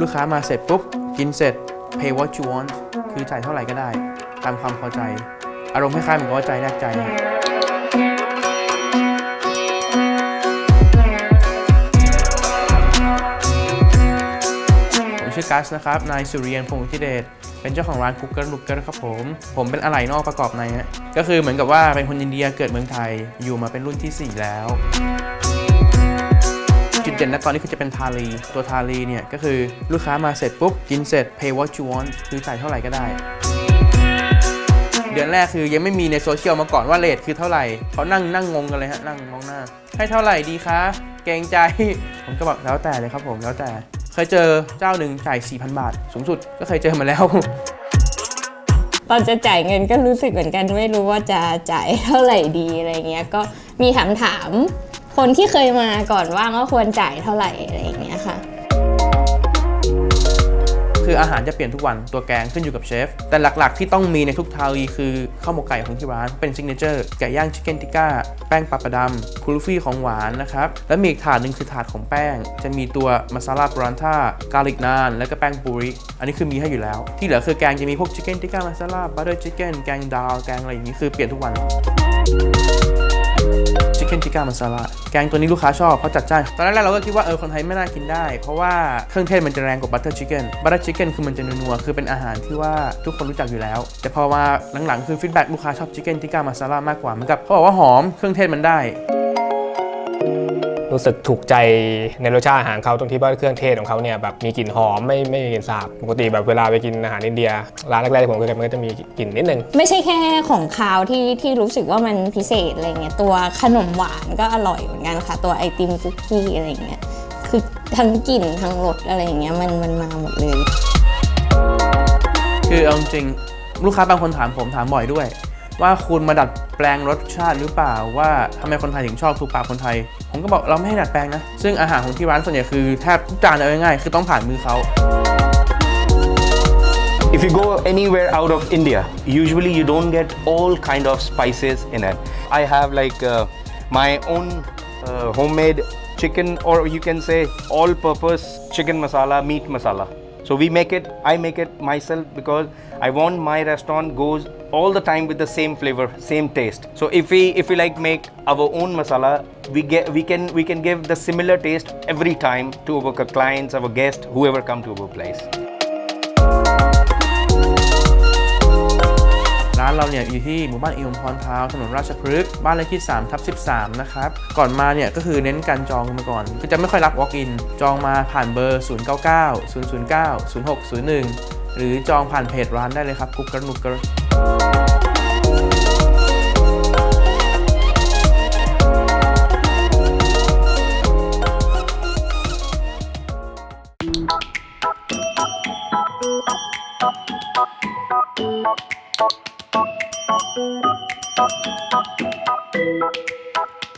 ลูกค้ามาเสร็จปุ๊บ กินเสร็จ pay what you want คือจ่ายเท่าไหร่ก็ได้ ตามความพอใจ อารมณ์คล้ายๆเหมือนกับว่าใจแลกใจผมชื่อกัสนะครับ นายสุริยันพงษ์ทิเดช เป็นเจ้าของร้านคุกเกอร์ลุกเกอร์ครับผม ผมเป็นอะไหล่นอกประกอบในฮะ ก็คือเหมือนกับว่าเป็นคนอินเดียเกิดเมืองไทย อยู่มาเป็นรุ่นที่ 4 แล้ว เด่นณตอนนี้คือจะเป็นทาลีตัวทาลีเนี่ยก็คือลูกค้ามาเสร็จปุ๊บกินเสร็จ pay what you want คือจ่ายเท่าไหร่ก็ได้ เดือนแรกคือยังไม่มีในโซเชียลมาก่อนว่าเลทคือเท่าไหร่เขานั่งนั่งงงกันเลยฮะนั่งมองหน้า ให้เท่าไหร่ดีคะเกรงใจผมก็บอกแล้วแต่เลยครับผมแล้วแต่เคยเจอเจ้าหนึ่งจ่าย 4,000 บาท สูงสุดก็เคยเจอมาแล้วตอนจะจ่ายเงินก็รู้สึกเหมือนกันไม่รู้ว่าจะจ่ายเท่าไหร่ดีอะไรเงี้ยก็มีถามถาม คนที่เคยมาก่อนว่างว่าควรจ่ายเท่าไหร่อะไรอย่างเงี้ยค่ะ คืออาหารจะเปลี่ยนทุกวันตัวแกงขึ้นอยู่กับเชฟ แต่หลักๆที่ต้องมีในทุกทาลีคือข้าวหมกไก่ของที่ร้านเป็นซิกเนเจอร์ไก่ย่างชิคเก้นติก้า แป้งปลาประดำคุลฟี่ของหวานนะครับ แล้วมีอีกถาดหนึ่งคือถาดของแป้ง จะมีตัวมาซาลาปรันท่ากาลิกนาน แล้วก็แป้งปูริ อันนี้คือมีให้อยู่แล้ว ที่เหลือคือแกงจะมีพวกชิคเก้นติก้ามาซาลาบัตเตอร์ชิคเก้นแกงดาวแกงอะไรอย่างนี้คือเปลี่ยนทุกวัน ก้ามาซาลาแกงตัวนี้ลูกค้าชอบเพราะจัดจ้านตอนแรกเราก็คิดว่าเออคนไทยไม่น่ากินได้ เพราะว่าเครื่องเทศมันจะแรงกว่าบัตเตอร์ชิคเก้นบัตเตอร์ชิคเก้นคือมันจะนัวๆคือเป็นอาหารที่ว่าทุกคนรู้จักอยู่แล้ว แต่พอมาหลังๆคือฟีดแบ็กลูกค้าชอบชิคเก้นที่ก้ามาซาลามากกว่าเหมือนกับเขาบอกว่าหอมเครื่องเทศมันได้ รู้สึกถูกใจในรสชาติอาหารเขาตรงที่ว่าเครื่องเทศของเขาเนี่ยแบบมีกลิ่นหอมไม่ไม่มีกลิ่นสาบปกติแบบเวลาไปกินอาหารอินเดียร้านแรกๆที่ผมเคยไปมันก็จะมีกลิ่นนิดนึงไม่ใช่แค่ของคาวที่ที่รู้สึกว่ามันพิเศษอะไรเงี้ยตัวขนมหวานก็อร่อยเหมือนกันค่ะ ตัวไอติมคุกกี้อะไรเงี้ยคือทั้งกลิ่นทั้งรสอะไรเงี้ยมันมันมาหมดเลย คือเอาจริงๆลูกค้าบางคนถามผมถามบ่อยด้วย ว่าคุณมาดัดแปลงรสชาติหรือเปล่าว่าทำไมคนไทยถึงชอบถูกปากคนไทย ผมก็บอกเราไม่ให้ดัดแปลงนะ ซึ่งอาหารของที่ร้านส่วนใหญ่คือแทบทุกจานเอาง่ายๆคือต้องผ่านมือเขา If you go anywhere out of India, usually you don't get all kind of spices in it. I have like uh, my own uh, homemade chicken, or you can say all-purpose chicken masala, meat masala. So we make it. I make it myself because I want my restaurant goes all the time with the same flavor, same taste. So if we if we like make our own masala, we get we can we can give the similar taste every time to our clients, our guests, whoever come to our place. เราเนี่ยอยู่ที่หมู่บ้านอิมพรทาวถนนราชพฤกษ์บ้านเลขที่3ทับ13 นะครับ ก่อนมาเนี่ยก็คือเน้นการจองมาก่อน คือจะไม่ค่อยรับ walk in จองมาผ่านเบอร์ 099 009 0601 หรือจองผ่านเพจร้านได้เลยครับกุ๊กกระนุกกระ Thank you.